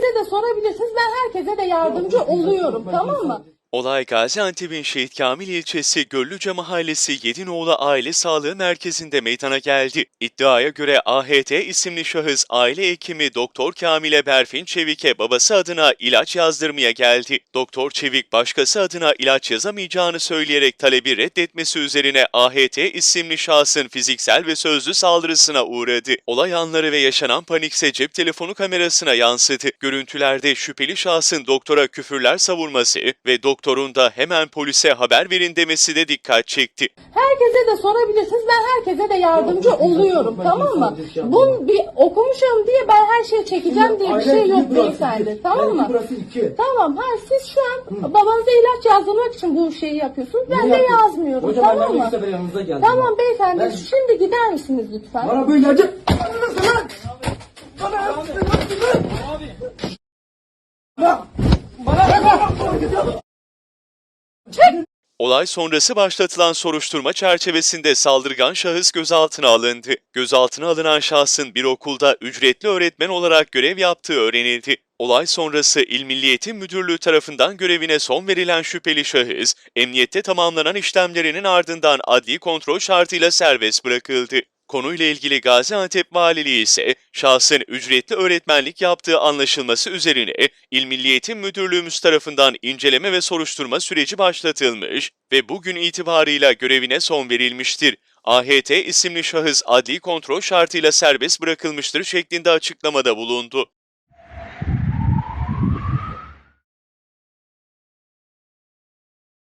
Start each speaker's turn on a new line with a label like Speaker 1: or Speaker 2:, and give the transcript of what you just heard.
Speaker 1: herkese de sorabilirsiniz. Ben herkese de yardımcı oluyorum. Tamam mı?
Speaker 2: Olay Gaziantep'in Şehit Kamil ilçesi Göllüce Mahallesi Yedinoğlu Aile Sağlığı Merkezi'nde meydana geldi. İddiaya göre AHT isimli şahıs aile hekimi Doktor Kamil'e Berfin Çevik'e babası adına ilaç yazdırmaya geldi. Doktor Çevik başkası adına ilaç yazamayacağını söyleyerek talebi reddetmesi üzerine AHT isimli şahsın fiziksel ve sözlü saldırısına uğradı. Olay anları ve yaşanan panikse cep telefonu kamerasına yansıdı. Görüntülerde şüpheli şahsın doktora küfürler savurması ve doktorun da hemen polise haber verin demesi de dikkat çekti.
Speaker 1: Herkese de sorabilirsiniz. Ben herkese de yardımcı oluyorum. Tamam mı? Bunu bir okumuşum diye ben her şeyi çekeceğim diye bir şey yok beyefendi. Tamam mı? Tamam. Ha siz şu an babanıza ilaç yazdırmak için bu şeyi yapıyorsunuz. Ben de yazmıyorum. Tamam mı? Tamam beyefendi.
Speaker 3: Ben-
Speaker 1: Şimdi gider misiniz lütfen?
Speaker 3: Bana böyle acı. Bana lan. Bana. Bana.
Speaker 2: Olay sonrası başlatılan soruşturma çerçevesinde saldırgan şahıs gözaltına alındı. Gözaltına alınan şahsın bir okulda ücretli öğretmen olarak görev yaptığı öğrenildi. Olay sonrası İl Milli Eğitim Müdürlüğü tarafından görevine son verilen şüpheli şahıs, emniyette tamamlanan işlemlerinin ardından adli kontrol şartıyla serbest bırakıldı. Konuyla ilgili Gaziantep Valiliği ise şahsın ücretli öğretmenlik yaptığı anlaşılması üzerine İl Milli Eğitim Müdürlüğümüz tarafından inceleme ve soruşturma süreci başlatılmış ve bugün itibarıyla görevine son verilmiştir. AHT isimli şahıs adli kontrol şartıyla serbest bırakılmıştır şeklinde açıklamada bulundu.